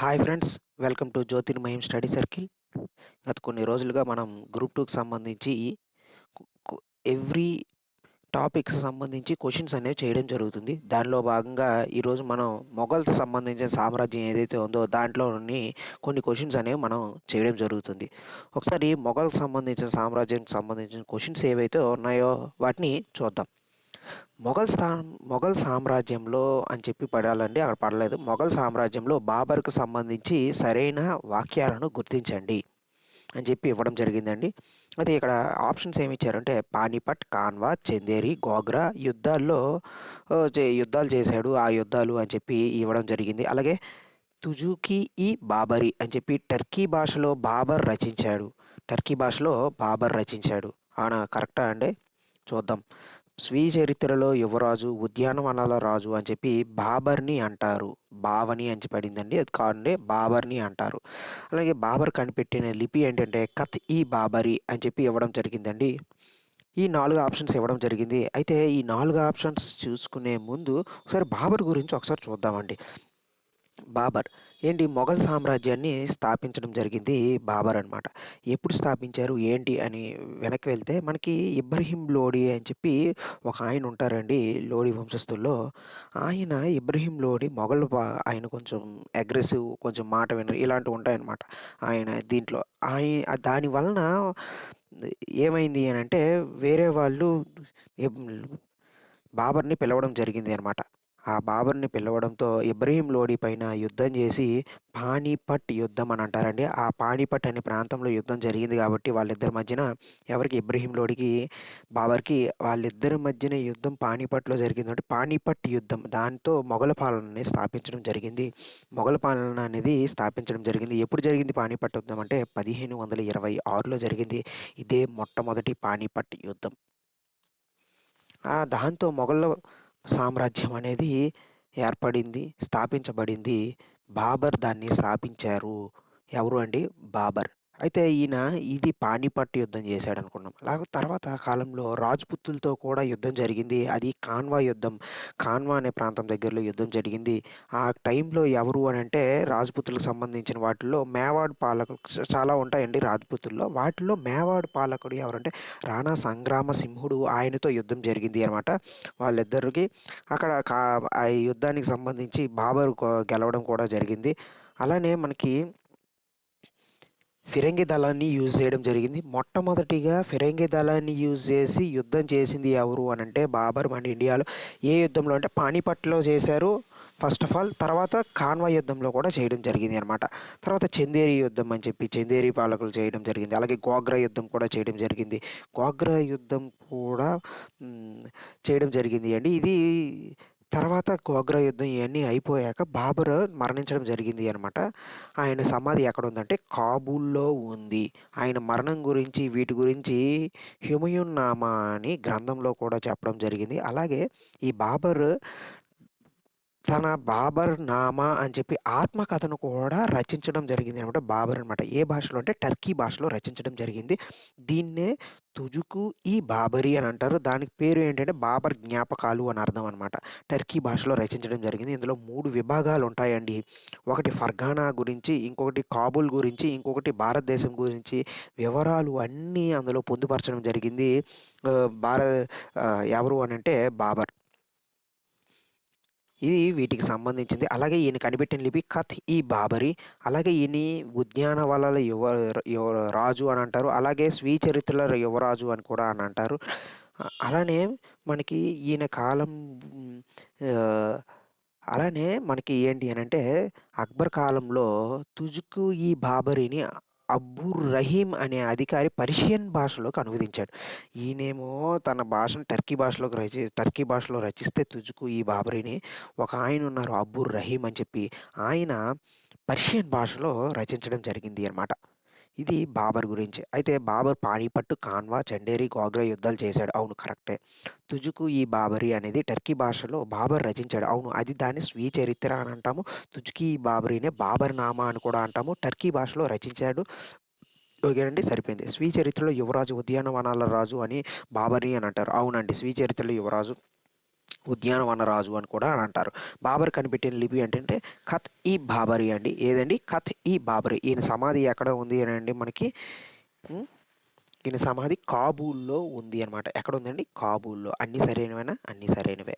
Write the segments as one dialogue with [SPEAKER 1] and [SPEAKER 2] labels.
[SPEAKER 1] Hi friends welcome to Jyothirmayam study circle గత కొన్ని రోజులుగా మనం గ్రూప్ టూకి సంబంధించి ఎవ్రీ టాపిక్స్ సంబంధించి క్వశ్చన్స్ అనేవి చేయడం జరుగుతుంది. దానిలో భాగంగా ఈరోజు మనం మొఘల్స్ సంబంధించిన సామ్రాజ్యం ఏదైతే ఉందో దాంట్లోని కొన్ని క్వశ్చన్స్ అనేవి మనం చేయడం జరుగుతుంది. ఒకసారి మొఘల్ సంబంధించిన సామ్రాజ్యానికి సంబంధించిన క్వశ్చన్స్ ఏవైతే ఉన్నాయో వాటిని చూద్దాం. మొఘల్ స్థా మొఘల్ సామ్రాజ్యంలో అని చెప్పి పడాలండి అక్కడ పడలేదు. మొఘల్ సామ్రాజ్యంలో బాబర్కు సంబంధించి సరైన వాక్యాలను గుర్తించండి అని చెప్పి ఇవ్వడం జరిగిందండి. అయితే ఇక్కడ ఆప్షన్స్ ఏమి ఇచ్చారంటే పానీపట్ కాన్వా చందేరి గోగ్రా యుద్ధాల్లో చే- యుద్ధాలు చేశాడు ఆ యుద్ధాలు అని చెప్పి ఇవ్వడం జరిగింది. అలాగే తుజుకి ఈ బాబరి అని చెప్పి టర్కీ భాషలో బాబర్ రచించాడు. టర్కీ భాషలో బాబర్ రచించాడు. అవునా కరెక్టా అండి? చూద్దాం. చరిత్రలో యువరాజు ఉద్యానవనాల రాజు అని చెప్పి బాబర్ని అంటారు. బావని అని పడిందండి అది కాదండి బాబర్ని అంటారు. అలాగే బాబర్ కనిపెట్టిన లిపి ఏంటంటే కత్ ఈ బాబరి అని చెప్పి ఇవ్వడం జరిగిందండి. ఈ నాలుగు ఆప్షన్స్ ఇవ్వడం జరిగింది. అయితే ఈ నాలుగు ఆప్షన్స్ చూసుకునే ముందు ఒకసారి బాబర్ గురించి ఒకసారి చూద్దామండి. బాబర్. ఏంటి? మొఘల్ సామ్రాజ్యాన్ని స్థాపించడం జరిగింది బాబర్ అనమాట ఎప్పుడు స్థాపించారు? ఏంటి? అని వెనక్కి వెళ్తే మనకి ఇబ్రహీం లోడి అని చెప్పి ఒక ఆయన ఉంటారండి లోడి వంశస్థుల్లో. ఆయన ఇబ్రహీం లోడి మొఘల్ ఆయన కొంచెం అగ్రెసివ్ కొంచెం మాట వినరు ఇలాంటివి ఉంటాయన్నమాట ఆయన దీంట్లో. ఆయన దాని వలన ఏమైంది అని అంటే వేరే వాళ్ళు బాబర్ని పిలవడం జరిగింది అనమాట ఆ బాబర్ని పిలవడంతో ఇబ్రహీం లోడి పైన యుద్ధం చేసి పానీపట్ యుద్ధం అని అంటారండి. ఆ పానీపట్ అనే ప్రాంతంలో యుద్ధం జరిగింది కాబట్టి వాళ్ళిద్దరి మధ్యన ఎవరికి? ఇబ్రహీం లోడికి బాబర్కి వాళ్ళిద్దరి మధ్యన యుద్ధం పానీపట్లో జరిగింది అంటే పానీపట్ యుద్ధం. దాంతో మొఘల పాలనని స్థాపించడం జరిగింది. మొఘల పాలన అనేది స్థాపించడం జరిగింది. ఎప్పుడు జరిగింది పానీపట్ యుద్ధం అంటే పదిహేను వందల ఇరవై ఆరులో జరిగింది. ఇదే మొట్టమొదటి పానీపట్ యుద్ధం. దాంతో మొఘల్ సామ్రాజ్యం అనేది ఏర్పడింది స్థాపించబడింది. బాబర్ దాన్ని స్థాపించారు. ఎవరు అండి? బాబర్. అయితే ఈయన ఇది పానిపట్టు యుద్ధం చేశాడు అనుకున్నాం అలాగే తర్వాత కాలంలో రాజ్పుత్తులతో కూడా యుద్ధం జరిగింది. అది కాన్వా యుద్ధం కాన్వా అనే ప్రాంతం దగ్గరలో యుద్ధం జరిగింది. ఆ టైంలో ఎవరు అని అంటే రాజ్పుతులకు సంబంధించిన వాటిల్లో మేవాడ్ పాలకులు చాలా ఉంటాయండి రాజ్పుతుల్లో వాటిల్లో మేవాడ్ పాలకుడు ఎవరంటే రాణా సంగ్రామ సింహుడు ఆయనతో యుద్ధం జరిగింది అనమాట వాళ్ళిద్దరికి. అక్కడ కా ఆ యుద్ధానికి సంబంధించి బాబర్ గెలవడం కూడా జరిగింది. అలానే మనకి ఫిరంగి దళాన్ని యూజ్ చేయడం జరిగింది. మొట్టమొదటిగా ఫిరంగి దళాన్ని యూజ్ చేసి యుద్ధం చేసింది ఎవరు అని అంటే బాబర్ మన ఇండియాలో. ఏ యుద్ధంలో అంటే పానీపట్లో చేశారు. ఫస్ట్ ఆఫ్ ఆల్ తర్వాత కాన్వా యుద్ధంలో కూడా చేయడం జరిగింది అనమాట తర్వాత చందేరి యుద్ధం అని చెప్పి చందేరి పాలకులు చేయడం జరిగింది. అలాగే గోగ్రా యుద్ధం కూడా చేయడం జరిగింది. గోగ్రా యుద్ధం కూడా చేయడం జరిగింది అండి. ఇది తర్వాత గోగ్రా యుద్ధం ఇవన్నీ అయిపోయాక బాబర్ మరణించడం జరిగింది అనమాట ఆయన సమాధి ఎక్కడ ఉందంటే కాబూల్లో ఉంది. ఆయన మరణం గురించి వీటి గురించి హ్యుమయున్ నామా అని గ్రంథంలో కూడా చెప్పడం జరిగింది. అలాగే ఈ బాబర్ తన బాబర్ నామా అని చెప్పి ఆత్మకథను కూడా రచించడం జరిగింది అనమాట బాబర్ అనమాట ఏ భాషలో అంటే టర్కీ భాషలో రచించడం జరిగింది. దీన్నే తుజుకు ఈ బాబరి అని అంటారు. దానికి పేరు ఏంటంటే బాబర్ జ్ఞాపకాలు అని అర్థం అనమాట టర్కీ భాషలో రచించడం జరిగింది. ఇందులో మూడు విభాగాలు ఉంటాయండి. ఒకటి ఫర్గానా గురించి ఇంకొకటి కాబూల్ గురించి ఇంకొకటి భారతదేశం గురించి వివరాలు అన్నీ అందులో పొందుపరచడం జరిగింది. భారత ఎవరు అని అంటే బాబర్. ఇది వీటికి సంబంధించింది. అలాగే ఈయన కనిపెట్టిన లిపి కథ్ ఈ బాబరి. అలాగే ఈయన ఉద్యానవనాల యువ యువ రాజు అని అంటారు. అలాగే స్వీ చరిత్రల యువరాజు అని కూడా అని అంటారు. అలానే మనకి ఈయన కాలం అలానే మనకి ఏంటి అని అంటే అక్బర్ కాలంలో తుజుకు ఈ బాబరిని అబ్బుర్ రహీం అనే అధికారి పర్షియన్ భాషలోకి అనువదించాడు. ఈయనేమో తన భాషను టర్కీ భాషలోకి రచి టర్కీ భాషలో రచిస్తే తుజుకు ఈ బాబరిని ఒక ఆయన ఉన్నారు అబ్బుర్ రహీం అని చెప్పి. ఆయన పర్షియన్ భాషలో రచించడం జరిగింది అనమాట ఇది బాబర్ గురించి. అయితే బాబర్ పానీపట్టు కాన్వా చండేరి గోగ్రా యుద్ధాలు చేశాడు. అవును కరెక్టే. తుజుకు ఈ బాబరి అనేది టర్కీ భాషలో బాబర్ రచించాడు. అవును అది దాన్ని స్వీ చరిత్ర అని అంటాము. తుజుకి ఈ బాబరినే బాబర్ నామా అని కూడా అంటాము. టర్కీ భాషలో రచించాడు. ఓకేనండి సరిపోయింది. స్వీ చరిత్రలో యువరాజు ఉద్యానవనాల రాజు అని బాబరి అని అంటారు. అవునండి స్వీ చరిత్రలో యువరాజు. ఉద్యానవన రాజు అని కూడా అని అంటారు. బాబర్ కనిపెట్టిన లిపి ఏంటంటే ఖత్ ఈ బాబరి అండి. ఏదండి? ఖత్ ఈ బాబరి. ఈయన సమాధి ఎక్కడ ఉంది అని అండి మనకి? ఈయన సమాధి కాబూల్లో ఉంది అనమాట ఎక్కడ ఉందండి? కాబూల్లో. అన్ని సరైనవేనా? అన్ని సరైనవే.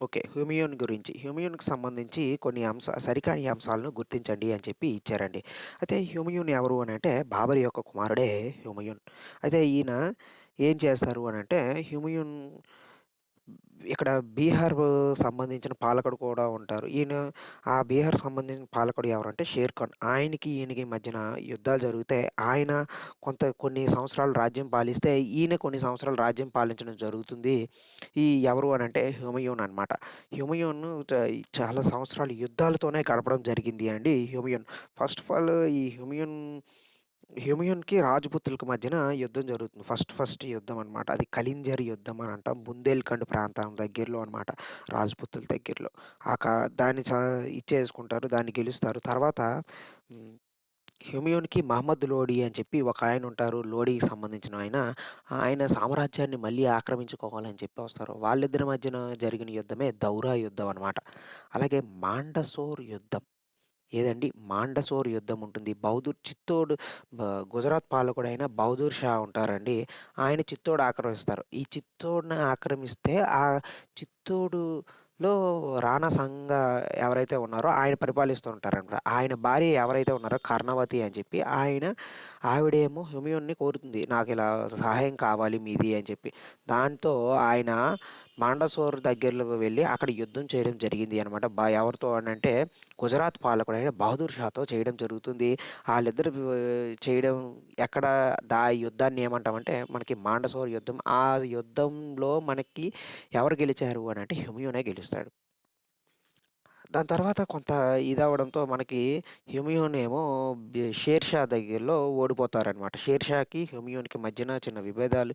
[SPEAKER 1] ఓకే హ్యూమియోన్ గురించి. హ్యూమియోన్కి సంబంధించి కొన్ని అంశ సరికాని అంశాలను గుర్తించండి అని చెప్పి ఇచ్చారండి. అయితే హ్యూమియోన్ ఎవరు అని అంటే బాబర్ యొక్క కుమారుడే హ్యూమియోన్. అయితే ఈయన ఏం చేస్తారు అని అంటే హ్యూమియోన్ ఇక్కడ బీహార్ సంబంధించిన పాలకుడు కూడా ఉంటారు. ఈయన ఆ బీహార్ సంబంధించిన పాలకుడు ఎవరంటే షేర్ ఖాన్. ఆయనకి ఈయనకి మధ్యన యుద్ధాలు జరిగితే ఆయన కొంత కొన్ని సంవత్సరాలు రాజ్యం పాలిస్తే ఈయన కొన్ని సంవత్సరాలు రాజ్యం పాలించడం జరుగుతుంది. ఈ ఎవరు అని అంటే హ్యూమయూన్ అనమాట హ్యూమయూన్ చాలా సంవత్సరాలు యుద్ధాలతోనే గడపడం జరిగింది అండి హ్యూమయూన్. ఫస్ట్ ఆఫ్ ఆల్ ఈ హ్యూమయూన్ హ్యూమియన్కి రాజపుత్రులకు మధ్యన యుద్ధం జరుగుతుంది. ఫస్ట్ ఫస్ట్ యుద్ధం అనమాట అది కలింజర్ యుద్ధం అని అంటాం. బుందేల్ఖండ్ ప్రాంతం దగ్గరలో అనమాట రాజపుత్రుల దగ్గరలో. ఆ దాన్ని ఇచ్చేసుకుంటారు దాన్ని గెలుస్తారు. తర్వాత హ్యూమియోన్కి మహమ్మద్ లోడి అని చెప్పి ఒక ఆయన ఉంటారు. లోడీకి సంబంధించిన ఆయన. ఆయన సామ్రాజ్యాన్ని మళ్ళీ ఆక్రమించుకోవాలని చెప్పి వస్తారు. వాళ్ళిద్దరి మధ్యన జరిగిన యుద్ధమే దౌరా యుద్ధం అనమాట అలాగే మాండసోర్ యుద్ధం. ఏదండి? మాండసోర్ యుద్ధం ఉంటుంది. బౌదూర్ చిత్తోడు గుజరాత్ పాలకుడైన బౌదూర్ షా ఉంటారండి. ఆయన చిత్తోడు ఆక్రమిస్తారు. ఈ చిత్తోడుని ఆక్రమిస్తే ఆ చిత్తోడులో రాణా సంఘ ఎవరైతే ఉన్నారో ఆయన పరిపాలిస్తూ ఉంటారనమాట. ఆయన భార్య ఎవరైతే ఉన్నారో కర్ణవతి అని చెప్పి ఆయన ఆవిడేమో హ్యూమియోన్ని కోరుతుంది. నాకు ఇలా సహాయం కావాలి మీది అని చెప్పి. దాంతో ఆయన మాండసోర్ దగ్గరలోకి వెళ్ళి అక్కడ యుద్ధం చేయడం జరిగింది అనమాట బా ఎవరితో అంటే గుజరాత్ పాలకుడైన బహదూర్ షాతో చేయడం జరుగుతుంది. వాళ్ళిద్దరు చేయడం ఎక్కడ దా యుద్ధాన్ని ఏమంటామంటే మనకి మాండసోర్ యుద్ధం ఆ యుద్ధంలో మనకి ఎవరు గెలిచారు అని అంటే హిమయునే గెలుస్తాడు. దాని తర్వాత కొంత ఇదవడంతో మనకి హ్యూమియోన్ ఏమో షేర్షా దగ్గరలో ఓడిపోతారనమాట షేర్షాకి హ్యూమియోన్కి మధ్యన చిన్న విభేదాలు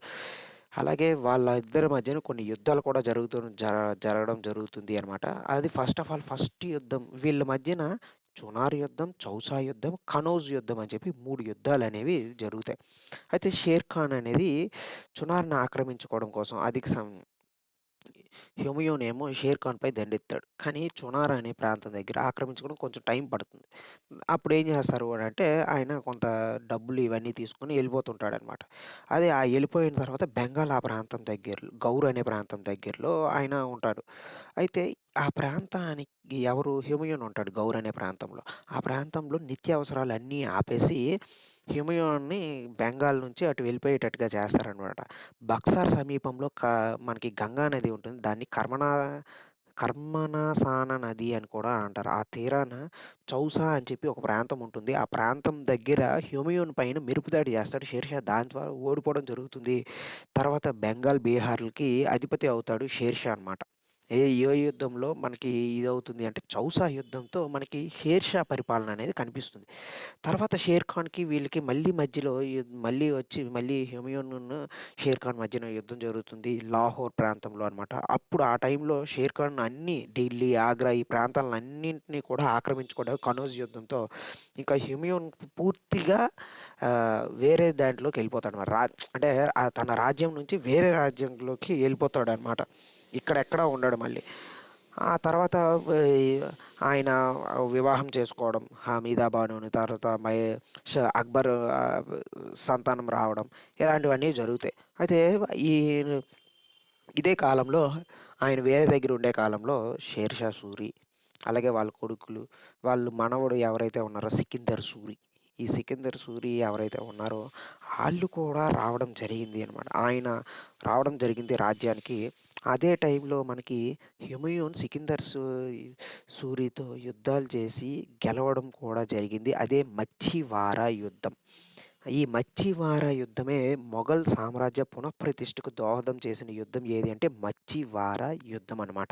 [SPEAKER 1] అలాగే వాళ్ళ ఇద్దరి మధ్యన కొన్ని యుద్ధాలు కూడా జరుగుతూ జర జరగడం జరుగుతుంది అనమాట అది ఫస్ట్ ఆఫ్ ఆల్ ఫస్ట్ యుద్ధం. వీళ్ళ మధ్యన చునార్ యుద్ధం చౌసా యుద్ధం కనౌజ్ యుద్ధం అని చెప్పి మూడు యుద్ధాలు అనేవి జరుగుతాయి. అయితే షేర్ ఖాన్ అనేది చునార్ని ఆక్రమించుకోవడం కోసం అధిక సం హ్యూమయోన్ ఏమో షేర్ ఖాన్పై దండెత్తాడు. కానీ చునార్ అనే ప్రాంతం దగ్గర ఆక్రమించుకోవడం కొంచెం టైం పడుతుంది. అప్పుడు ఏం చేస్తారు అని అంటే ఆయన కొంత డబ్బులు ఇవన్నీ తీసుకొని వెళ్ళిపోతుంటాడు అనమాట అదే ఆ వెళ్ళిపోయిన తర్వాత బెంగాల్ ఆ ప్రాంతం దగ్గర గౌర్ అనే ప్రాంతం దగ్గరలో ఆయన ఉంటాడు. అయితే ఆ ప్రాంతానికి ఎవరు? హ్యూమయోన్ ఉంటాడు గౌర్ అనే ప్రాంతంలో. ఆ ప్రాంతంలో నిత్యావసరాలు అన్నీ ఆపేసి హ్యూమయోన్ని బెంగాల్ నుంచి అటు వెళ్ళిపోయేటట్టుగా చేస్తారనమాట బక్సార్ సమీపంలో క మనకి గంగా నది ఉంటుంది. దాన్ని కర్మనా కర్మనాసాన నది అని కూడా అంటారు. ఆ తీరాన చౌసా అని చెప్పి ఒక ప్రాంతం ఉంటుంది. ఆ ప్రాంతం దగ్గర హ్యూమయోన్ పైన మెరుపుదాడి చేస్తాడు. షేర్షా దాని ద్వారా ఓడిపోవడం జరుగుతుంది. తర్వాత బెంగాల్ బీహార్లకి అధిపతి అవుతాడు షేర్షా అనమాట ఏ ఏ యుద్ధంలో మనకి ఇది అవుతుంది అంటే చౌసా యుద్ధంతో మనకి షేర్షా పరిపాలన అనేది కనిపిస్తుంది. తర్వాత షేర్ ఖాన్కి వీళ్ళకి మళ్ళీ మధ్యలో మళ్ళీ వచ్చి మళ్ళీ హ్యూమయోన్ షేర్ ఖాన్ మధ్యన యుద్ధం జరుగుతుంది. లాహోర్ ప్రాంతంలో అనమాట అప్పుడు ఆ టైంలో షేర్ ఖాన్ అన్ని ఢిల్లీ ఆగ్రా ఈ ప్రాంతాలను అన్నింటినీ కూడా ఆక్రమించుకోవడం కనోజ్ యుద్ధంతో ఇంకా హ్యూమయోన్ పూర్తిగా వేరే దాంట్లోకి వెళ్ళిపోతాడు అనమాట రా అంటే తన రాజ్యం నుంచి వేరే రాజ్యంలోకి వెళ్ళిపోతాడు అనమాట ఇక్కడెక్కడ ఉండడు మళ్ళీ. ఆ తర్వాత ఆయన వివాహం చేసుకోవడం హమీదా బానుని తర్వాత మై అక్బర్ సంతానం రావడం ఇలాంటివన్నీ జరుగుతాయి. అయితే ఈ ఇదే కాలంలో ఆయన వేరే దగ్గర ఉండే కాలంలో షేర్షా సూరి అలాగే వాళ్ళ కొడుకులు వాళ్ళు మనవడు ఎవరైతే ఉన్నారో సికిందర్ సూరి ఈ సికిందర్ సూరి ఎవరైతే ఉన్నారో వాళ్ళు కూడా రావడం జరిగింది అనమాట ఆయన రావడం జరిగింది రాజ్యానికి అదే టైంలో మనకి హ్యూమయూన్ సికిందర్ సూ సూరితో యుద్ధాలు చేసి గెలవడం కూడా జరిగింది. అదే మచ్చివార యుద్ధం. ఈ మచ్చివార యుద్ధమే మొఘల్ సామ్రాజ్య పునఃప్రతిష్ఠకు దోహదం చేసిన యుద్ధం ఏది అంటే మచ్చివార యుద్ధం అనమాట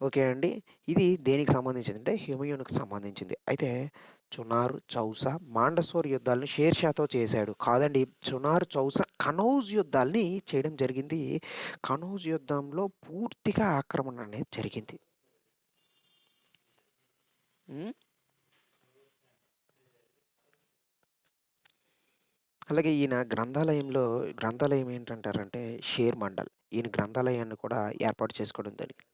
[SPEAKER 1] ఓకే అండి. ఇది దేనికి సంబంధించింది అంటే హ్యూమయూన్కి సంబంధించింది. అయితే చునారు చౌసా మాండసోర్ యుద్ధాలను షేర్షాతో చేశాడు కాదండి చునారు చౌసా కనౌజ్ యుద్ధాల్ని చేయడం జరిగింది కనౌజ్ యుద్ధంలో పూర్తిగా ఆక్రమణ అనేది జరిగింది అలాగే ఈయన గ్రంథాలయంలో గ్రంథాలయం ఏంటంటారంటే షేర్ మండల్. ఈయన గ్రంథాలయాన్ని కూడా ఏర్పాటు చేసుకోవడం జరిగింది.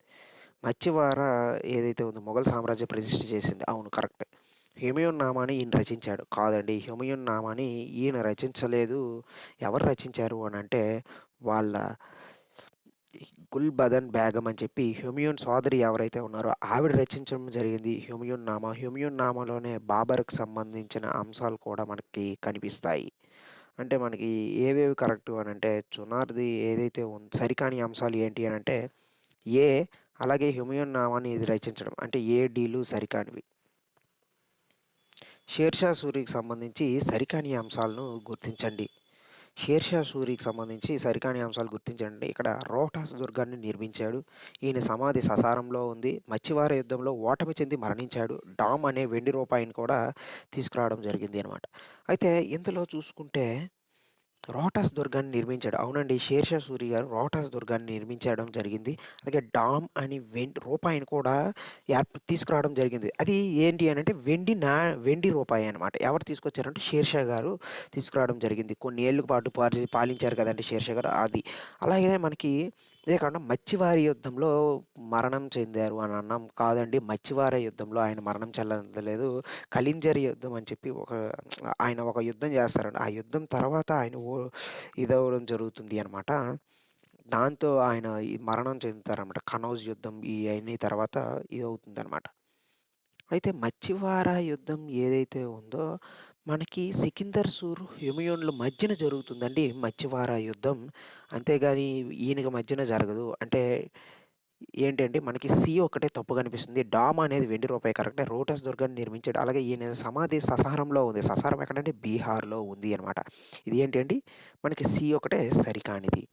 [SPEAKER 1] మత్స్యవార ఏదైతే ఉందో మొఘల్ సామ్రాజ్యం ప్రతిష్ఠ చేసింది. అవును కరెక్టే. హుమయూన్ నామాని ఈయన రచించాడు. కాదండి. హుమయూన్ నామాని ఈయన రచించలేదు. ఎవరు రచించారు అని అంటే వాళ్ళ గుల్‌బదన్ బేగం అని చెప్పి హ్యూమియోన్ సోదరి ఎవరైతే ఉన్నారో ఆవిడ రచించడం జరిగింది హ్యూమియోన్ నామా. హ్యూమియోన్ నామాలోనే బాబర్కు సంబంధించిన అంశాలు కూడా మనకి కనిపిస్తాయి. అంటే మనకి ఏవేవి కరెక్ట్ అని అంటే చునార్‌ది ఏదైతే ఉంది సరికాని అంశాలు ఏంటి అని అంటే ఏ అలాగే హుమయూన్ నామాని ఇది రచించడం. అంటే ఏ, డీలు సరికానివి. షేర్‌షా సూరికి సంబంధించి సరికాని అంశాలను గుర్తించండి. షేర్‌షా సూరికి సంబంధించి సరికాని అంశాలు గుర్తించండి. ఇక్కడ రోహ్టాస్ దుర్గాన్ని నిర్మించాడు. ఈయన సమాధి ససారంలో ఉంది. మచ్చివార యుద్ధంలో ఓటమి చెంది మరణించాడు. డామ్ అనే వెండి రూపాయిని కూడా తీసుకురావడం జరిగింది అనమాట. అయితే ఇందులో చూసుకుంటే రోహ్టాస్ దుర్గాన్ని నిర్మించాడు. అవునండి. షేర్‌షా సూరి గారు రోహ్టాస్ దుర్గాన్ని నిర్మించడం జరిగింది. అలాగే డామ్ అని వెండి రూపాయిని కూడా ఏర్ప తీసుకురావడం జరిగింది. అది ఏంటి అని అంటే వెండి నా వెండి రూపాయి అనమాట. ఎవరు తీసుకొచ్చారంటే షేర్‌షా గారు తీసుకురావడం జరిగింది. కొన్ని ఏళ్ళ పాటు పాలి పాలించారు కదండి షేర్‌షా గారు అది. అలాగే మనకి ఇదే కాకుండా మచ్చివారి యుద్ధంలో మరణం చెందారు అని అన్నాం. కాదండి. మచ్చివారి యుద్ధంలో ఆయన మరణం చెందలేదు. కలింజరి యుద్ధం అని చెప్పి ఒక ఆయన ఒక యుద్ధం చేస్తారండి. ఆ యుద్ధం తర్వాత ఆయన ఓ జరుగుతుంది అనమాట. దాంతో ఆయన ఈ మరణం చెందుతారనమాట. కనౌజ్ యుద్ధం ఈ అయిన తర్వాత ఇది అవుతుందన్నమాట అయితే మచ్చివార యుద్ధం ఏదైతే ఉందో మనకి సికిందర్ సూర్, హుమయూన్‌ల మధ్యన జరుగుతుందండి మత్స్యవార యుద్ధం. అంతేగాని ఈయనకి మధ్యన జరగదు. అంటే ఏంటంటే మనకి సి ఒకటే తప్పు కనిపిస్తుంది. డామ్ అనేది వెండి రూపాయి కరెక్టే. రోటస్ దుర్గాన్ని నిర్మించాడు. అలాగే ఈయన సమాధి ససారంలో ఉంది. ససారం ఎక్కడంటే బీహార్‌లో ఉంది అనమాట. ఇది ఏంటండి మనకి సి ఒకటే సరికానిది.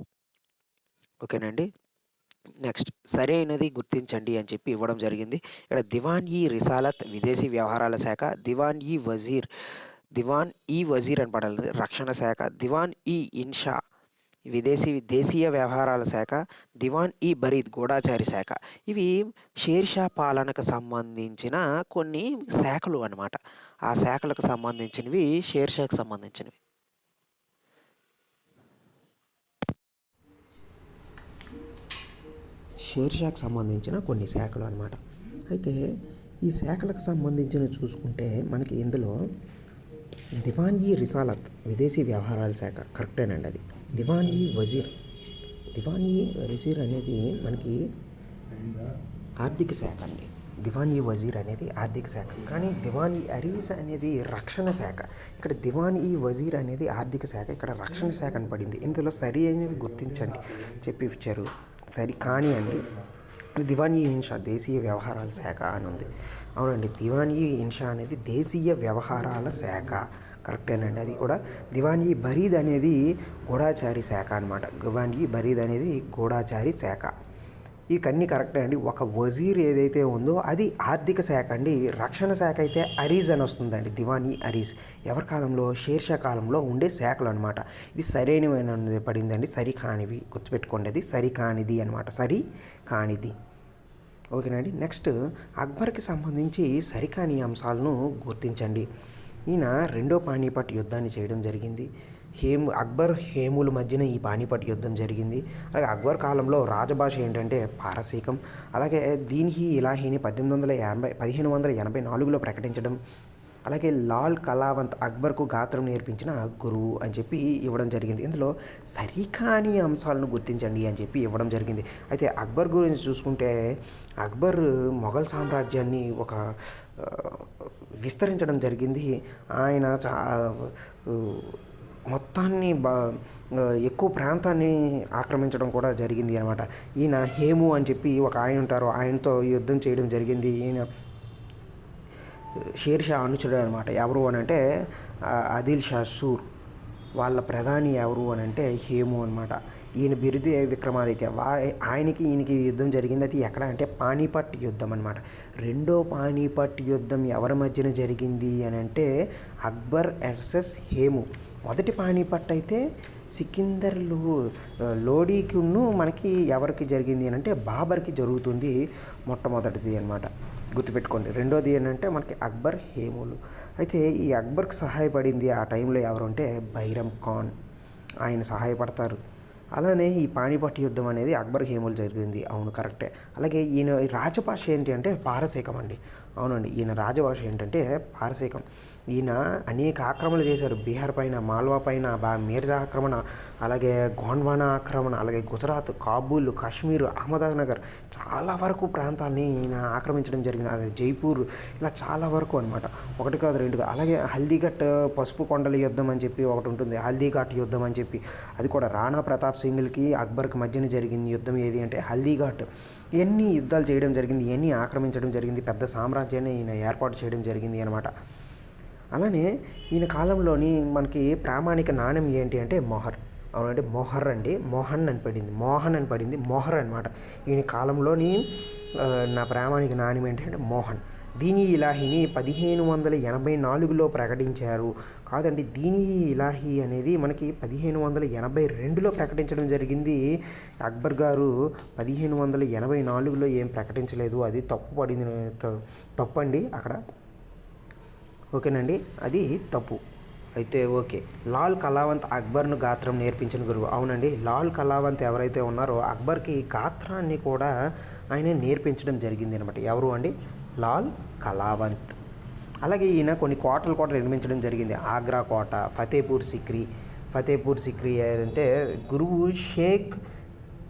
[SPEAKER 1] ఓకేనండి. నెక్స్ట్ సరైనది గుర్తించండి అని చెప్పి ఇవ్వడం జరిగింది. ఇక్కడ దివాన్ ఈ రిసాలత్ విదేశీ వ్యవహారాల శాఖ, దివాన్ ఈ వజీర్, దివాన్ ఈ వజీర్ అని పడాలి. రక్షణ శాఖ, దివాన్ ఈ ఇన్షా విదేశీ దేశీయ వ్యవహారాల శాఖ, దివాన్ ఈ బరీద్ గూఢచారి శాఖ. ఇవి షేర్‌షా పాలనకు సంబంధించిన కొన్ని శాఖలు అనమాట. ఆ శాఖలకు సంబంధించినవి షేర్షాకు సంబంధించినవి. షేర్షాకు సంబంధించిన కొన్ని శాఖలు అనమాట. అయితే ఈ శాఖలకు సంబంధించినవి చూసుకుంటే మనకి ఇందులో దివాన్ ఈ రిసాలత్ విదేశీ వ్యవహారాల శాఖ కరెక్టేనండి అది. దివాన్ ఈ వజీర్, దివాన్ ఈ వజీర్ అనేది మనకి ఆర్థిక శాఖ అండి. దివాన్ ఈ వజీర్ అనేది ఆర్థిక శాఖ. కానీ దివాన్ ఈ అరీస్ అనేది రక్షణ శాఖ. ఇక్కడ దివాన్ ఈ వజీర్ అనేది ఆర్థిక శాఖ. ఇక్కడ రక్షణ శాఖ అని పడింది. ఇందులో సరి అయినవి గుర్తించండి చెప్పి ఇచ్చారు. సరి కానీ అండి దివాన్ ఇన్షా దేశీయ వ్యవహారాల శాఖ అని ఉంది. అవునండి. దివాన్ ఇన్షా అనేది దేశీయ వ్యవహారాల శాఖ. కరెక్టేనండి. అది కూడా దివాన్ బరీద్ అనేది గూఢాచారి శాఖ అనమాట. దివాన్ బరీద్ అనేది గూఢాచారి శాఖ. ఇకన్నీ కరెక్టే అండి. ఒక వజీర్ ఏదైతే ఉందో అది ఆర్థిక శాఖ అండి. రక్షణ శాఖ అయితే అరీజ్ అని వస్తుందండి. దివానీ అరీజ్ ఎవరి కాలంలో షేర్‌షా కాలంలో ఉండే శాఖలు అనమాట. ఇది సరైనవి పడిందండి. సరి కానివి గుర్తుపెట్టుకోండి అది సరి కానిది అనమాట. సరి కానిది. ఓకేనండి. నెక్స్ట్ అక్బర్‌కి సంబంధించి సరికాని అంశాలను గుర్తించండి. ఈయన రెండో పానీపట్ యుద్ధాన్ని చేయడం జరిగింది. హేము అక్బర్, హేముల మధ్యన ఈ పానీపట్ యుద్ధం జరిగింది. అలాగే అక్బర్ కాలంలో రాజభాష ఏంటంటే పారసీకం. అలాగే దీనికి ఇలాహీని పద్దెనిమిది వందల ఎనభై పదిహేను వందల ఎనభై నాలుగులో ప్రకటించడం. అలాగే లాల్ కలావంత్ అక్బర్‌కు గాత్రం నేర్పించిన గురువు అని చెప్పి ఇవ్వడం జరిగింది. ఇందులో సరికాని అంశాలను గుర్తించండి అని చెప్పి ఇవ్వడం జరిగింది. అయితే అక్బర్ గురించి చూసుకుంటే అక్బర్ మొఘల్ సామ్రాజ్యాన్ని ఒక విస్తరించడం జరిగింది. ఆయన చా మొత్తాన్ని బా ఎక్కువ ప్రాంతాన్ని ఆక్రమించడం కూడా జరిగింది అనమాట. ఈయన హేము అని చెప్పి ఒక ఆయన ఉంటారు. ఆయనతో యుద్ధం చేయడం జరిగింది. ఈయన షేర్‌షా అనుచరుడు అనమాట. ఎవరు అనంటే ఆదిల్ షా సూర్. వాళ్ళ ప్రధాని ఎవరు అని అంటే హేము అనమాట. ఈయన బిరుదే విక్రమాదిత్య. వా ఆయనకి ఈయనకి యుద్ధం జరిగింది. అది ఎక్కడ అంటే పానీపట్ యుద్ధం అనమాట. రెండో పానీపట్ యుద్ధం ఎవరి మధ్యన జరిగింది అని అంటే అక్బర్ ఎర్సెస్ హేము. మొదటి పానీపట్ అయితే సికిందర్లు లోడీకును లోడీకిను మనకి ఎవరికి జరిగింది అనంటే బాబర్‌కి జరుగుతుంది మొట్టమొదటిది అనమాట. గుర్తుపెట్టుకోండి. రెండోది ఏంటంటే మనకి అక్బర్ హేములు. అయితే ఈ అక్బర్కి సహాయపడింది ఆ టైంలో ఎవరు అంటే బైరం ఖాన్. ఆయన సహాయపడతారు. అలానే ఈ పాణిపట్ యుద్ధం అనేది అక్బర్ హేములు జరిగింది. అవును కరెక్టే. అలాగే ఈయన రాజభాష ఏంటి అంటే పారసీకం అండి. అవునండి ఈయన రాజభాష ఏంటంటే పారసీకం. ఈయన అనేక ఆక్రమణలు చేశారు. బీహార్ పైన మాల్వా పైన బా మీర్జా ఆక్రమణ అలాగే గోండ్వానా ఆక్రమణ అలాగే గుజరాత్ కాబూల్ కాశ్మీర్ అహ్మదానగర్ చాలా వరకు ప్రాంతాలని ఈయన ఆక్రమించడం జరిగింది. అదే జైపూర్ ఇలా చాలా వరకు అనమాట ఒకటి కాదు రెండు కాదు అలాగే హల్దీఘట్ పసుపు కొండల యుద్ధం అని చెప్పి ఒకటి ఉంటుంది. హల్దీఘాట్ యుద్ధం అని చెప్పి. అది కూడా రాణా ప్రతాప్ సింగ్లకి అక్బర్కి మధ్యన జరిగింది యుద్ధం ఏది అంటే హల్దీఘాట్. ఎన్ని యుద్ధాలు చేయడం జరిగింది ఎన్ని ఆక్రమించడం జరిగింది పెద్ద సామ్రాజ్యాన్ని ఈయన ఏర్పాటు చేయడం జరిగింది అనమాట అలానే ఈయన కాలంలోని మనకి ప్రామాణిక నాణ్యం ఏంటి అంటే మొహర్. అవునంటే మొహర్ అండి. మోహన్ అని పడింది. మోహన్ అని పడింది. మొహర్ అనమాట ఈయన కాలంలోని నా ప్రామాణిక నాణ్యం ఏంటంటే మోహన్. దీని ఇలాహిని పదిహేను వందల ఎనభై నాలుగులో ప్రకటించారు. కాదండి దీని ఇలాహి అనేది మనకి పదిహేను వందల ఎనభై రెండులో ప్రకటించడం జరిగింది. అక్బర్ గారు పదిహేను వందల ఎనభై నాలుగులో ఏం ప్రకటించలేదు. అది తప్పు పడింది. తప్పండి అక్కడ. ఓకేనండి? అది తప్పు. అయితే ఓకే. లాల్ కళావంత్ అక్బర్ను గాత్రం నేర్పించిన గురువు. అవునండి. లాల్ కళావంత్ ఎవరైతే ఉన్నారో అక్బర్కి గాత్రాన్ని కూడా ఆయన నేర్పించడం జరిగింది అనమాట ఎవరు అండి? లాల్ కళావంత్. అలాగే ఈయన కొన్ని కోటలు కూడా నిర్మించడం జరిగింది. ఆగ్రా కోట ఫతేపూర్ సిక్రీ. ఫతేపూర్ సిక్రీ అంటే గురువు షేక్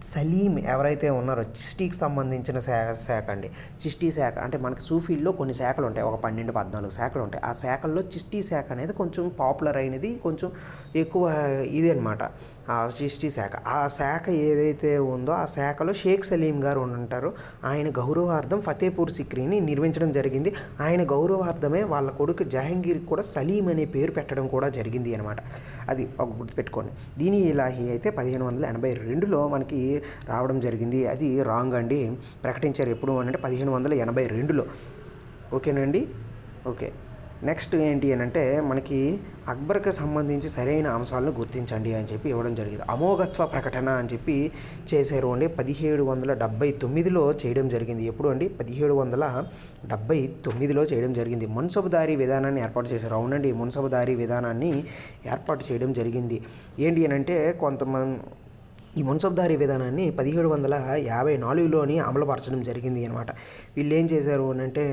[SPEAKER 1] సలీం ఎవరైతే ఉన్నారో చిష్టీకి సంబంధించిన శాఖ శాఖ అండి. చిష్టీ శాఖ అంటే మనకి సూఫీల్లో కొన్ని శాఖలు ఉంటాయి. ఒక పన్నెండు పద్నాలుగు శాఖలు ఉంటాయి. ఆ శాఖల్లో చిష్టీ శాఖ అనేది కొంచెం పాపులర్ అయినది కొంచెం ఎక్కువ ఇది అనమాట ఆ శాఖ. ఆ శాఖ ఏదైతే ఉందో ఆ శాఖలో షేక్ సలీం గారు ఉంటారు ఆయన గౌరవార్థం ఫతేపూర్ సిక్రీని నిర్మించడం జరిగింది. ఆయన గౌరవార్థమే వాళ్ళ కొడుకు జహంగీర్ కూడా సలీం అనే పేరు పెట్టడం కూడా జరిగింది అనమాట అది ఒక గుర్తుపెట్టుకోండి. దీని ఇలాహి అయితే పదిహేను వందల ఎనభై రెండులో మనకి రావడం జరిగింది. అది రాంగ్ అండి. ప్రకటించారు ఎప్పుడు అంటే పదిహేను వందల ఎనభై రెండులో. ఓకేనండి ఓకే. నెక్స్ట్ ఏంటి అని అంటే మనకి అక్బర్కి సంబంధించి సరైన అంశాలను గుర్తించండి అని చెప్పి ఇవ్వడం జరిగింది. అమోఘత్వ ప్రకటన అని చెప్పి చేశారు అండి. పదిహేడు వందల డెబ్బై తొమ్మిదిలో చేయడం జరిగింది. ఎప్పుడు అండి? పదిహేడు వందల డెబ్బై తొమ్మిదిలో చేయడం జరిగింది. మున్సబుదారీ విధానాన్ని ఏర్పాటు చేశారు. అవునండి మున్సబుదారీ విధానాన్ని ఏర్పాటు చేయడం జరిగింది. ఏంటి అని అంటే కొంతమంది ఈ మున్సబ్దారీ విధానాన్ని పదిహేడు వందల యాభై నాలుగులోని అమలుపరచడం జరిగింది అనమాట వీళ్ళు ఏం చేశారు అని అంటే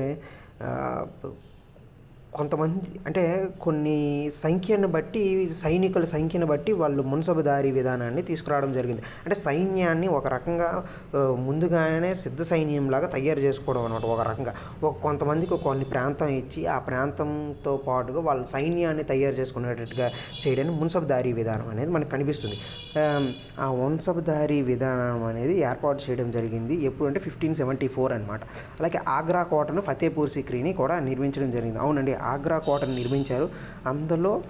[SPEAKER 1] కొంతమంది అంటే కొన్ని సంఖ్యను బట్టి సైనికుల సంఖ్యను బట్టి వాళ్ళు మున్సబుదారీ విధానాన్ని తీసుకురావడం జరిగింది. అంటే సైన్యాన్ని ఒక రకంగా ముందుగానే సిద్ధ సైన్యంలాగా తయారు చేసుకోవడం అనమాట ఒక రకంగా. ఒక కొంతమందికి కొన్ని ప్రాంతం ఇచ్చి ఆ ప్రాంతంతో పాటుగా వాళ్ళ సైన్యాన్ని తయారు చేసుకునేటట్టుగా చేయడానికి మున్సబుదారీ విధానం అనేది మనకు కనిపిస్తుంది. ఆ మున్సబుదారీ విధానం అనేది ఏర్పాటు చేయడం జరిగింది ఎప్పుడు అంటే ఫిఫ్టీన్ సెవెంటీ ఫోర్ అనమాట అలాగే ఆగ్రా కోటను ఫతేపూర్ సిక్రీని కూడా నిర్మించడం జరిగింది. అవునండి ఆగ్రా కోటను నిర్మించారు. అందులో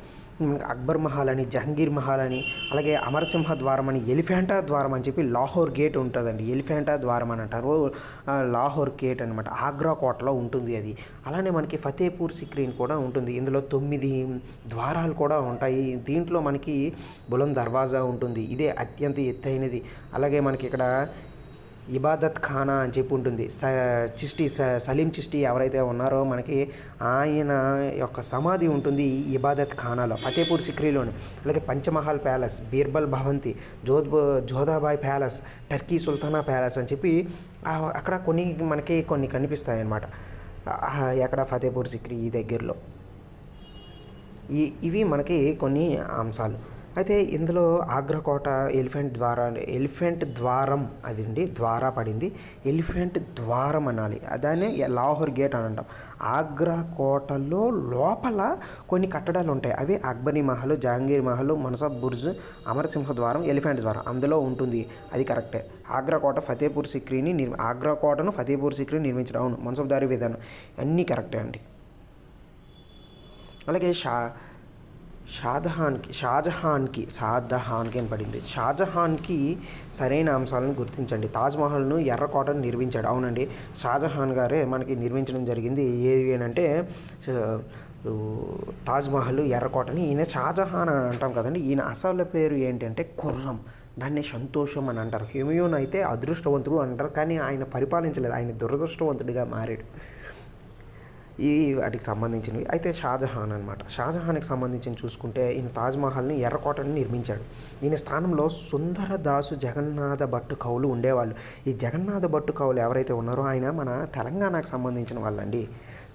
[SPEAKER 1] మనకి అక్బర్ మహల్ అని జహంగీర్ మహల్ అని అలాగే అమరసింహ ద్వారం అని ఎలిఫెంటా ద్వారం అని చెప్పి లాహోర్ గేట్ ఉంటుందండి. ఎలిఫెంటా ద్వారం అని అంటారు. లాహోర్ గేట్ అనమాట ఆగ్రా కోటలో ఉంటుంది అది. అలానే మనకి ఫతేపూర్ సిక్రీన్ కూడా ఉంటుంది. ఇందులో తొమ్మిది ద్వారాలు కూడా ఉంటాయి. దీంట్లో మనకి బులం దర్వాజా ఉంటుంది. ఇదే అత్యంత ఎత్తైనది. అలాగే మనకి ఇక్కడ ఇబాదత్ ఖానా అని చెప్పి ఉంటుంది. స చిష్టి స సలీం చిష్టి ఎవరైతే ఉన్నారో మనకి ఆయన యొక్క సమాధి ఉంటుంది ఈ ఇబాదత్ ఖానాలో ఫతేపూర్ సిక్రీలోని. అలాగే పంచమహల్ ప్యాలెస్ బీర్బల్ భవంతి జోధ్బో Jodhabai palace Turkey Sultana palace అని చెప్పి అక్కడ కొన్ని మనకి కొన్ని కనిపిస్తాయి అన్నమాట ఎక్కడ? ఫతేపూర్ సిక్రీ ఈ దగ్గరలో. ఈ ఇవి మనకి కొన్ని అంశాలు. అయితే ఇందులో ఆగ్రా కోట ఎలిఫెంట్ ద్వారా ఎలిఫెంట్ ద్వారం అది అండి ద్వారా పడింది. ఎలిఫెంట్ ద్వారం అనాలి. దాన్ని లాహోర్ గేట్ అని అంటాం. ఆగ్రా కోటలో లోపల కొన్ని కట్టడాలు ఉంటాయి. అవి అక్బరీ మహల్ జహాంగీర్ మహల్ మనసబ్ బుర్జ్ అమరసింహ ద్వారం ఎలిఫెంట్ ద్వారం అందులో ఉంటుంది. అది కరెక్టే. ఆగ్రా కోట ఫతేపూర్ సిక్రీని నిర్మి ఆగ్రా కోటను ఫతేపూర్ సిక్రీ నిర్మించడం. అవును. మనసబ్దారి విధానం అన్నీ కరెక్టే అండి. అలాగే షా షాజహాన్కి షాజహాన్కి షాజహాన్కి అని పడింది. షాజహాన్కి సరైన అంశాలను గుర్తించండి. తాజ్మహల్ను ఎర్రకోటను నిర్మించాడు. అవునండి. షాజహాన్ గారే మనకి నిర్మించడం జరిగింది. ఏవి అని అంటే తాజ్మహల్ ఎర్రకోటని ఈయన షాజహాన్ అని అంటాం కదండి. ఈయన అసలు పేరు ఏంటంటే కుర్రం. దాన్ని సంతోషం అని అంటారు. హెమియోన్ అయితే అదృష్టవంతుడు అంటారు. కానీ ఆయన పరిపాలించలేదు. ఆయన దురదృష్టవంతుడిగా మారాడు. ఈ వాటికి సంబంధించినవి. అయితే షాజహాన్ అనమాట షాజహాన్కి సంబంధించి చూసుకుంటే ఈయన తాజ్మహల్ని ఎర్రకోటని నిర్మించాడు. ఈయన స్థానంలో సుందరదాసు జగన్నాథ భట్టు కవులు ఉండేవాళ్ళు. ఈ జగన్నాథ భట్టు కవులు ఎవరైతే ఉన్నారో ఆయన మన తెలంగాణకు సంబంధించిన వాళ్ళండి.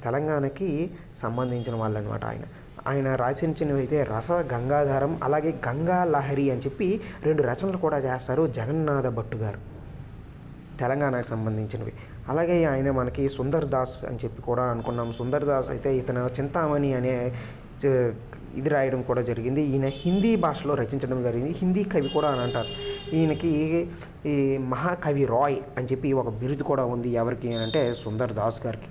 [SPEAKER 1] తెలంగాణకి సంబంధించిన వాళ్ళు అనమాట ఆయన. ఆయన రాసించినవి అయితే రస గంగాధారం అలాగే గంగా లహరి అని చెప్పి రెండు రచనలు కూడా చేస్తారు జగన్నాథ భట్టు గారు. తెలంగాణకు సంబంధించినవి. అలాగే ఆయన మనకి సుందర్ దాస్ అని చెప్పి కూడా అనుకున్నాం. సుందర్ దాస్ అయితే ఇతను చింతామణి అనే ఇది రాయడం కూడా జరిగింది. ఈయన హిందీ భాషలో రచించడం జరిగింది. హిందీ కవి కూడా అని అంటారు. ఈయనకి ఈ మహాకవి రాయ్ అని చెప్పి ఒక బిరుదు కూడా ఉంది ఎవరికి అంటే సుందర్ దాస్ గారికి.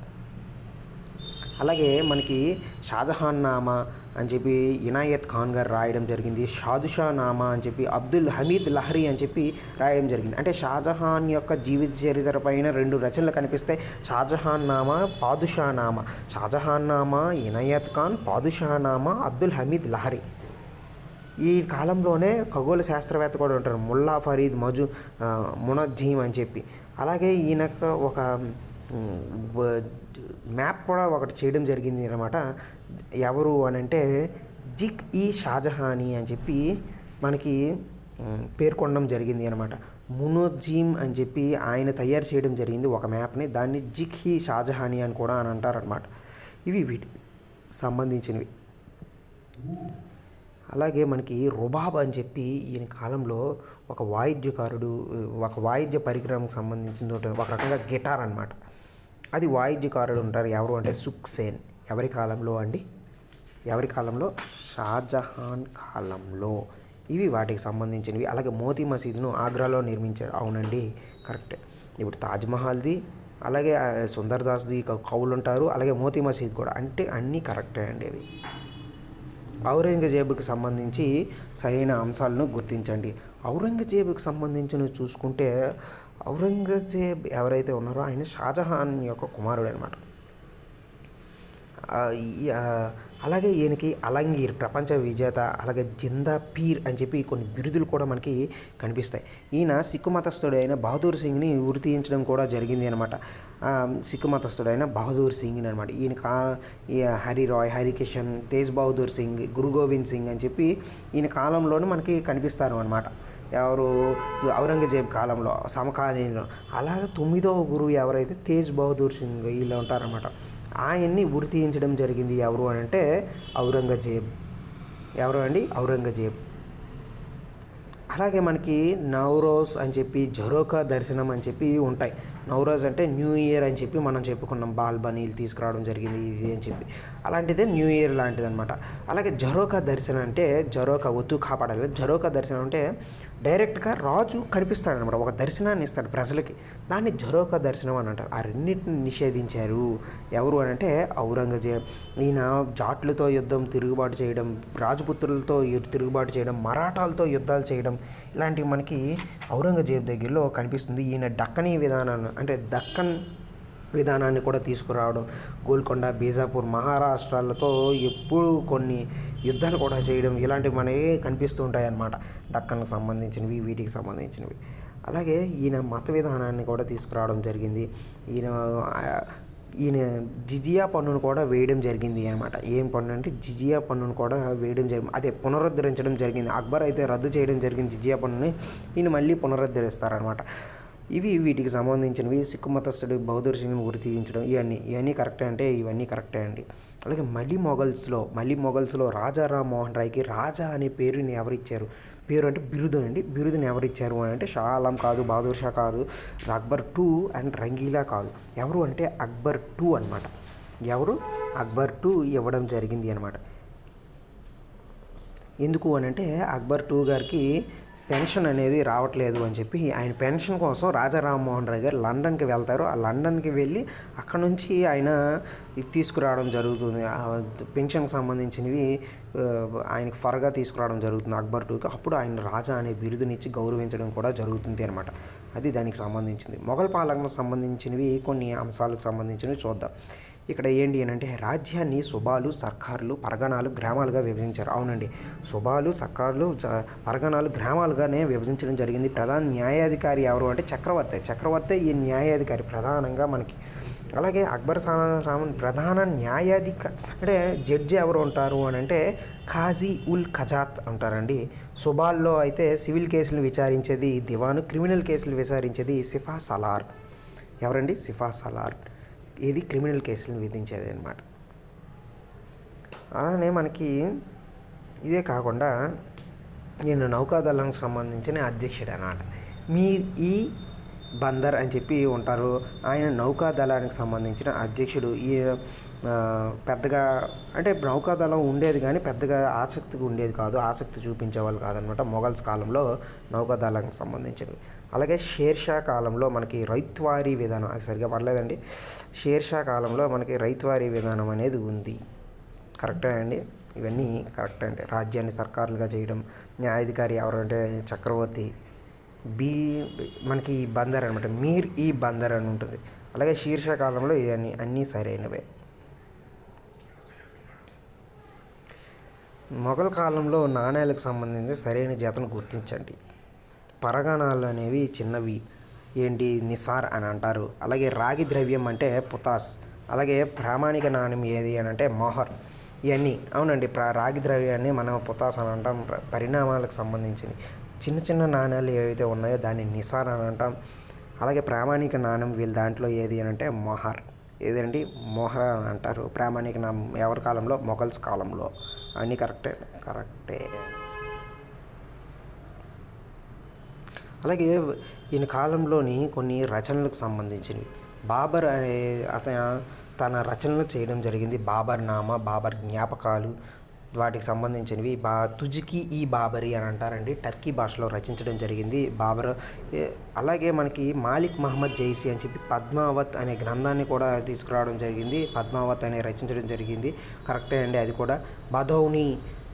[SPEAKER 1] అలాగే మనకి షాజహాన్ నామా అని చెప్పి ఇనాయత్ ఖాన్ గారు రాయడం జరిగింది షాదుషా నామా అని చెప్పి అబ్దుల్ హమీద్ లహరి అని చెప్పి రాయడం జరిగింది. అంటే షాజహాన్ యొక్క జీవిత చరిత్ర పైన రెండు రచనలు కనిపిస్తాయి. షాజహాన్ నామా పాదుషా నామా. షాజహాన్ నామా ఇనాయత్ ఖాన్ పాదుషా నామా అబ్దుల్ హమీద్ లహరి. ఈ కాలంలోనే ఖగోళ శాస్త్రవేత్త కూడా ఉంటారు. ముల్లా ఫరీద్ మజు ఆ, మునజ్జీమ్ అని చెప్పి. అలాగే ఈయనకు ఒక మ్యాప్ కూడా ఒకటి చేయడం జరిగింది అనమాట ఎవరు అని అంటే జిక్ ఈ షాజహాని అని చెప్పి మనకి పేర్కొనడం జరిగింది అనమాట మునోజీమ్ అని చెప్పి ఆయన తయారు చేయడం జరిగింది ఒక మ్యాప్ని. దాన్ని జిక్ హీ షాజహానీ అని కూడా అని అంటారనమాట ఇవి వీటి సంబంధించినవి. అలాగే మనకి రుబాబ్ అని చెప్పి ఈయన కాలంలో ఒక వాయిద్యకారుడు ఒక వాయిద్య పరికరంకి సంబంధించిన ఒక రకంగా గిటార్ అనమాట అది వాయిద్యకారుడు ఉంటారు ఎవరు అంటే సుఖ్సేన్. ఎవరి కాలంలో అండి? ఎవరి కాలంలో? షాజహాన్ కాలంలో. ఇవి వాటికి సంబంధించినవి. అలాగే మోతీ మసీద్ను ఆగ్రాలో నిర్మించారు అవునండి. కరెక్ట్. ఇప్పుడు తాజ్మహల్ది అలాగే సుందర్ దాస్ది కౌ- ఉంటారు. అలాగే మోతీ మసీద్ కూడా. అంటే అన్నీ కరెక్టే అండి అవి ఔరంగజేబుకి సంబంధించి సరైన అంశాలను గుర్తించండి. ఔరంగజేబుకి సంబంధించిన చూసుకుంటే ఔరంగజేబ్ ఎవరైతే ఉన్నారో ఆయన షాజహాన్ యొక్క కుమారుడు అనమాట అలాగే ఈయనకి అలంగీర్ ప్రపంచ విజేత అలాగే జిందా పీర్ అని చెప్పి కొన్ని బిరుదులు కూడా మనకి కనిపిస్తాయి. ఈయన సిక్కు మతస్థుడైన బహదూర్ సింగ్ని తీయించడం కూడా జరిగింది అనమాట సిక్కు మతస్థుడైన బహదూర్ సింగ్ అనమాట ఈయన కా ఈ హరి రాయ్ హరికిషన్ తేజ్ బహదూర్ సింగ్ గురు గోవింద్ సింగ్ అని చెప్పి ఈయన కాలంలోనే మనకి కనిపిస్తారు అనమాట ఎవరు? ఔరంగజేబ్ కాలంలో సమకాలీనంలో. అలాగే తొమ్మిదవ గురువు ఎవరైతే తేజ్ బహదూర్ సింగ్ వీళ్ళు ఉంటారన్నమాట. ఆయన్ని ఉరి తీయించడం జరిగింది ఎవరు అని అంటే ఔరంగజేబ్. ఎవరు అండి? ఔరంగజేబ్. అలాగే మనకి నవరోజ్ అని చెప్పి జరోకా దర్శనం అని చెప్పి ఉంటాయి. నవరోజ్ అంటే న్యూ ఇయర్ అని చెప్పి మనం చెప్పుకున్నాం. బాల్ బనీలు తీసుకురావడం జరిగింది ఇది అని చెప్పి. అలాంటిదే న్యూ ఇయర్ లాంటిది అనమాట అలాగే జరోకా దర్శనం అంటే జరోకా ఒత్తు కాపాడాలి జరోకా దర్శనం అంటే డైరెక్ట్గా రాజు కనిపిస్తాడనమాట. ఒక దర్శనాన్ని ఇస్తాడు ప్రజలకి. దాన్ని జరోకా దర్శనం అని అంటారు. ఆ రెండింటిని నిషేధించారు. ఎవరు అని అంటే ఔరంగజేబ్. ఈయన జాట్లతో యుద్ధం తిరుగుబాటు చేయడం రాజపుత్రులతో తిరుగుబాటు చేయడం మరాఠాలతో యుద్ధాలు చేయడం ఇలాంటివి మనకి ఔరంగజేబ్ దగ్గరలో కనిపిస్తుంది. ఈయన డక్కనీ విధానాన్ని అంటే దక్కన్ విధానాన్ని కూడా తీసుకురావడం. గోల్కొండ బీజాపూర్ మహారాష్ట్రాలతో ఎప్పుడు కొన్ని యుద్ధాలు కూడా చేయడం ఇలాంటివి మనవి కనిపిస్తూ ఉంటాయన్నమాట. దక్కన్కు సంబంధించినవి వీటికి సంబంధించినవి. అలాగే ఈయన మత విధానాన్ని కూడా తీసుకురావడం జరిగింది. ఈయన ఈయన జిజియా పన్నును కూడా వేయడం జరిగింది అనమాట ఏం పన్ను అంటే జిజియా పన్నును కూడా వేయడం జరిగింది. అదే పునరుద్ధరించడం జరిగింది. అక్బర్ అయితే రద్దు చేయడం జరిగింది జిజియా పన్నుని. ఈయన మళ్ళీ పునరుద్ధరిస్తారనమాట ఇవి వీటికి సంబంధించినవి సిక్కు మతస్థుడు బహదూర్ సింగ్ను తీయించడం ఇవన్నీ. ఇవన్నీ కరెక్టే అంటే ఇవన్నీ కరెక్టే అండి. అలాగే మలీ మొఘల్స్లో మలీ మొఘల్స్లో రాజా రామ్ మోహన్ రాయ్కి రాజా అనే పేరుని ఎవరిచ్చారు? పేరు అంటే బిరుదు అండి. బిరుదుని ఎవరిచ్చారు అని అంటే షా ఆలం కాదు బహదూర్ షా కాదు అక్బర్ టూ అండ్ రంగీలా కాదు. ఎవరు అంటే అక్బర్ టూ అనమాట ఎవరు? అక్బర్ టూ ఇవ్వడం జరిగింది అనమాట ఎందుకు అని అంటే అక్బర్ టూ గారికి పెన్షన్ అనేది రావట్లేదు అని చెప్పి ఆయన పెన్షన్ కోసం రాజా రామ్మోహన్ రాయ్ గారు లండన్కి వెళ్తారు. ఆ లండన్కి వెళ్ళి అక్కడ నుంచి ఆయన తీసుకురావడం జరుగుతుంది. పెన్షన్కి సంబంధించినవి ఆయనకి ఫర్గా తీసుకురావడం జరుగుతుంది అక్బర్ టూకి. అప్పుడు ఆయన రాజా అనే బిరుదునిచ్చి గౌరవించడం కూడా జరుగుతుంది అనమాట అది దానికి సంబంధించింది. మొఘల్ పాలనకు సంబంధించినవి కొన్ని అంశాలకు సంబంధించినవి చూద్దాం. ఇక్కడ ఏంటి అని అంటే రాజ్యాన్ని సుబాలు సర్కార్లు పరగణాలు గ్రామాలుగా విభజించారు. అవునండి. సుబాలు సర్కార్లు పరగణాలు గ్రామాలుగానే విభజించడం జరిగింది. ప్రధాన న్యాయాధికారి ఎవరు అంటే చక్రవర్తి. చక్రవర్తి ఈ న్యాయాధికారి ప్రధానంగా మనకి.
[SPEAKER 2] అలాగే అక్బర్ సామన్ ప్రధాన న్యాయాధిక అంటే జడ్జి ఎవరు ఉంటారు అని అంటే ఖాజీ ఉల్ ఖజాత్ అంటారండి. సుబాల్లో అయితే సివిల్ కేసులు విచారించేది దివాను క్రిమినల్ కేసులు విచారించేది సిఫా సలార్. ఎవరండి? సిఫా సలార్. ఇది క్రిమినల్ కేసులను విధించేది అనమాట అలానే మనకి ఇదే కాకుండా నేను నౌకాదళానికి సంబంధించిన అధ్యక్షుడు అనమాట మీ ఈ బందర్ అని చెప్పి ఉంటారు. ఆయన నౌకాదళానికి సంబంధించిన అధ్యక్షుడు. ఈ పెద్దగా అంటే నౌకాదళం ఉండేది కానీ పెద్దగా ఆసక్తిగా ఉండేది కాదు. ఆసక్తి చూపించేవాళ్ళు కాదనమాట. మొఘల్స్ కాలంలో నౌకాదళానికి సంబంధించినవి. అలాగే షేర్షా కాలంలో మనకి రైత్వారీ విధానం. అది సరిగా పడలేదండి షేర్షా కాలంలో మనకి రైత్వారీ విధానం అనేది ఉంది. కరెక్టే అండి? ఇవన్నీ కరెక్ట్ అండి. రాజ్యాన్ని సర్కారులుగా చేయడం న్యాయాధికారి ఎవరంటే చక్రవర్తి బీ మనకి ఈ బందర్ అనమాట మీర్ ఈ బందర్ అని ఉంటుంది. అలాగే శీర్షకాలంలో ఇవన్నీ అన్నీ సరైనవే. మొఘల్ కాలంలో నాణేలకు సంబంధించి సరైన జాతను గుర్తించండి. పరగణాలు అనేవి చిన్నవి. ఏంటి? నిసార్ అని అంటారు. అలాగే రాగి ద్రవ్యం అంటే పుతాస్. అలాగే ప్రామాణిక నాణ్యం ఏది అని అంటే మొహర్. ఇవన్నీ. అవునండి ప్ర రాగి ద్రవ్యాన్ని మనం పుతాస్ అని అంటాం. పరిణామాలకు సంబంధించినవి. చిన్న చిన్న నాణ్యాలు ఏవైతే ఉన్నాయో దాన్ని నిసార్ అని అంటాం. అలాగే ప్రామాణిక నాణ్యం వీళ్ళ దాంట్లో ఏది అని అంటే మొహర్. ఏదండి? మొహర్ అని అంటారు. ప్రామాణిక నాణ్యం ఎవరి కాలంలో? మొఘల్స్ కాలంలో. అన్నీ కరెక్టే? కరెక్టే. అలాగే ఈయన కాలంలోని కొన్ని రచనలకు సంబంధించినవి. బాబర్ అనే అతను తన రచనలు చేయడం జరిగింది. బాబర్ నామా బాబర్ జ్ఞాపకాలు వాటికి సంబంధించినవి. బా తుజికి ఈ బాబరి అని అంటారండి. టర్కీ భాషలో రచించడం జరిగింది. బాబర్ అలాగే మనకి మాలిక్ మహమ్మద్ జైసీ అని చెప్పి పద్మావత్ అనే గ్రంథాన్ని కూడా తీసుకురావడం జరిగింది. పద్మావత్ అనే రచించడం జరిగింది. కరెక్టే అండి అది కూడా. బధౌని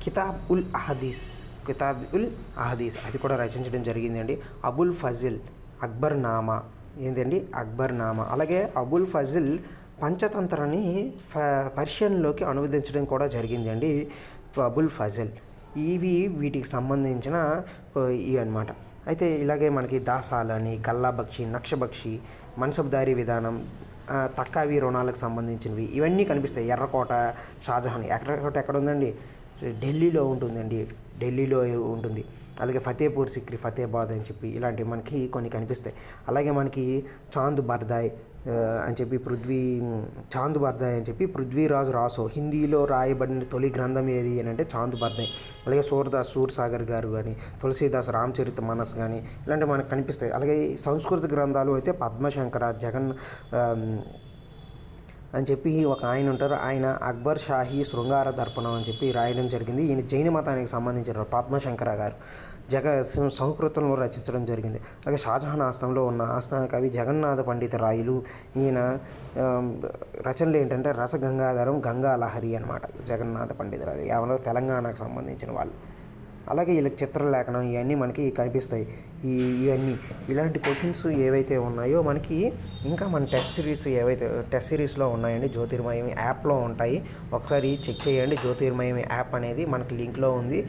[SPEAKER 2] కితాబ్ ఉల్ అహదీస్ కితాబ్ ఉల్ అహదీస్ అది కూడా రచించడం జరిగిందండి. అబుల్ ఫజిల్ అక్బర్ నామా ఏంటండి అక్బర్ నామా అలాగే అబుల్ ఫజిల్ పంచతంత్రాన్ని ఫ పర్షియన్లోకి అనువదించడం కూడా జరిగిందండి అబుల్ ఫజల్. ఇవి వీటికి సంబంధించిన ఇవి అనమాట అయితే ఇలాగే మనకి దాసాలని గల్లాబక్షి నక్షబక్షి మన్సబ్దారీ విధానం తక్కావి రుణాలకు సంబంధించినవి ఇవన్నీ కనిపిస్తాయి. ఎర్రకోట షాజహాన్ ఎర్రకోట ఎక్కడ ఉందండి? ఢిల్లీలో ఉంటుందండి. ఢిల్లీలో ఉంటుంది. అలాగే ఫతేపూర్ సిక్రీ ఫతేబాద్ అని చెప్పి ఇలాంటివి మనకి కొన్ని కనిపిస్తాయి. అలాగే మనకి చాంద్ బర్దాయ్ అని చెప్పి పృథ్వీ చాంద్ బర్దాయ్ అని చెప్పి పృథ్వీరాజ్ రాసో హిందీలో రాయబడిన తొలి గ్రంథం ఏది అని అంటే చాంద్ బర్దాయ్ అలాగే సూర్దాస్ సూర్సాగర్ గారు కానీ తులసీదాస్ రామచరిత మనస్ కానీ ఇలాంటివి మనకు కనిపిస్తాయి. అలాగే ఈ సంస్కృత గ్రంథాలు అయితే పద్మశంకర జగన్ అని చెప్పి ఒక ఆయన ఉంటారు. ఆయన అక్బర్ షాహీ శృంగార దర్పణం అని చెప్పి రాయడం జరిగింది. ఈయన జైన మతానికి సంబంధించిన పద్మశంకర గారు. జగ సంస్కృతంలో రచించడం జరిగింది. అలాగే షాజహాన్ ఆస్థానంలో ఉన్న ఆస్థాన కవి జగన్నాథ పండిత రాయులు ఈయన రచనలు ఏంటంటే రసగంగాధరం గంగా లహరి అనమాట జగన్నాథ పండిత రాయులు. ఎవరో తెలంగాణకు సంబంధించిన వాళ్ళు. అలాగే వీళ్ళకి చిత్రలేఖనం ఇవన్నీ మనకి కనిపిస్తాయి. ఈ ఇవన్నీ. ఇలాంటి క్వశ్చన్స్ ఏవైతే ఉన్నాయో మనకి ఇంకా మన టెస్ట్ సిరీస్ ఏవైతే టెస్ట్ సిరీస్లో ఉన్నాయండి జ్యోతిర్మయం యాప్లో ఉంటాయి. ఒకసారి చెక్ చేయండి. జ్యోతిర్మయం యాప్ అనేది మనకి లింక్లో ఉంది.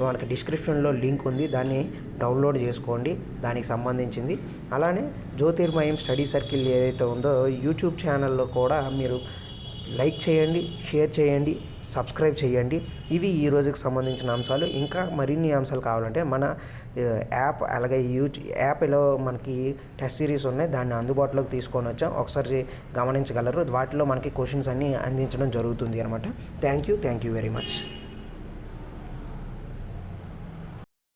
[SPEAKER 2] మనకి డిస్క్రిప్షన్లో లింక్ ఉంది దాన్ని డౌన్లోడ్ చేసుకోండి దానికి సంబంధించింది. అలానే జ్యోతిర్మయం స్టడీ సర్కిల్ ఏదైతే ఉందో యూట్యూబ్ ఛానల్లో కూడా మీరు లైక్ చేయండి షేర్ చేయండి సబ్స్క్రైబ్ చేయండి. ఇవి ఈ రోజుకి సంబంధించిన అంశాలు. ఇంకా మరిన్ని అంశాలు కావాలంటే మన యాప్ అలాగే యూట్ యాప్లో మనకి టెస్ట్ సిరీస్ ఉన్నాయి. దాన్ని అందుబాటులోకి తీసుకొని వచ్చాం. ఒకసారి గమనించగలరు. వాటిలో మనకి క్వశ్చన్స్ అన్నీ అందించడం జరుగుతుంది అనమాట thank you. Thank you very much.